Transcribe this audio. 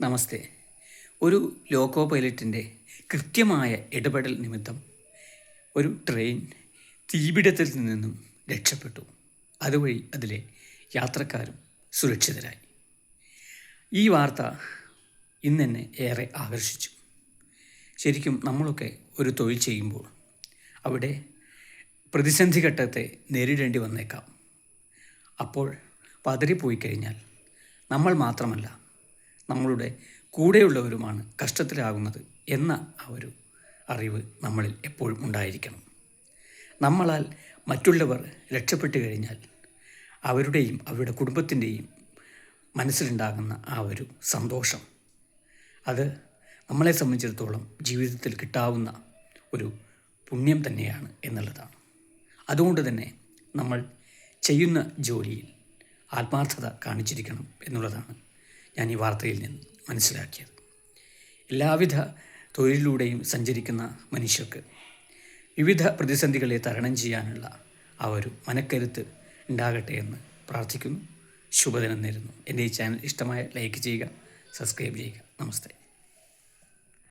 നമസ്തേ. ഒരു ലോക്കോ പൈലറ്റിന്റെ കൃത്യമായ ഇടപെടൽ നിമിത്തം ഒരു ട്രെയിൻ തീപിടുത്തത്തിൽ നിന്നും രക്ഷപ്പെട്ടു. അതുവഴി അതിലെ യാത്രക്കാരും സുരക്ഷിതരായി. ഈ വാർത്ത ഇന്നെന്നെ ഏറെ ആകർഷിച്ചു. ശരിക്കും നമ്മളൊക്കെ ഒരു തൊഴിൽ ചെയ്യുമ്പോൾ അവിടെ പ്രതിസന്ധി ഘട്ടത്തെ നേരിടേണ്ടി വന്നേക്കാം. അപ്പോൾ പതറിപ്പോയി കഴിഞ്ഞാൽ നമ്മൾ മാത്രമല്ല നമ്മളുടെ കൂടെയുള്ളവരുമാണ് കഷ്ടത്തിലാകുന്നത് എന്ന ആ ഒരു അറിവ് നമ്മളിൽ എപ്പോഴും ഉണ്ടായിരിക്കണം. നമ്മളാൽ മറ്റുള്ളവർ രക്ഷപ്പെട്ടു കഴിഞ്ഞാൽ അവരുടെയും അവരുടെ കുടുംബത്തിന്റെയും മനസ്സിലുണ്ടാകുന്ന ആ ഒരു സന്തോഷം. അത് നമ്മളെ സംബന്ധിച്ചിടത്തോളം ജീവിതത്തിൽ കിട്ടാവുന്ന ഒരു പുണ്യം തന്നെയാണ് എന്നുള്ളതാണ്. അതുകൊണ്ട് തന്നെ നമ്മൾ ചെയ്യുന്ന ജോലിയിൽ ആത്മാർത്ഥത കാണിച്ചിരിക്കണം എന്നുള്ളതാണ് ഞാൻ ഈ വാർത്തയിൽ നിന്ന് മനസ്സിലാക്കിയത്. എല്ലാവിധ തൊഴിലിലൂടെയും സഞ്ചരിക്കുന്ന മനുഷ്യർക്ക് വിവിധ പ്രതിസന്ധികളെ തരണം ചെയ്യാനുള്ള ആ ഒരു മനക്കരുത്ത് ഉണ്ടാകട്ടെ എന്ന് പ്രാർത്ഥിക്കുന്നു. ശുഭദിനം നേരുന്നു. എന്റെ ഈ ചാനൽ ഇഷ്ടമായ ലൈക്ക് ചെയ്യുക സബ്സ്ക്രൈബ് ചെയ്യുക. നമസ്തേ.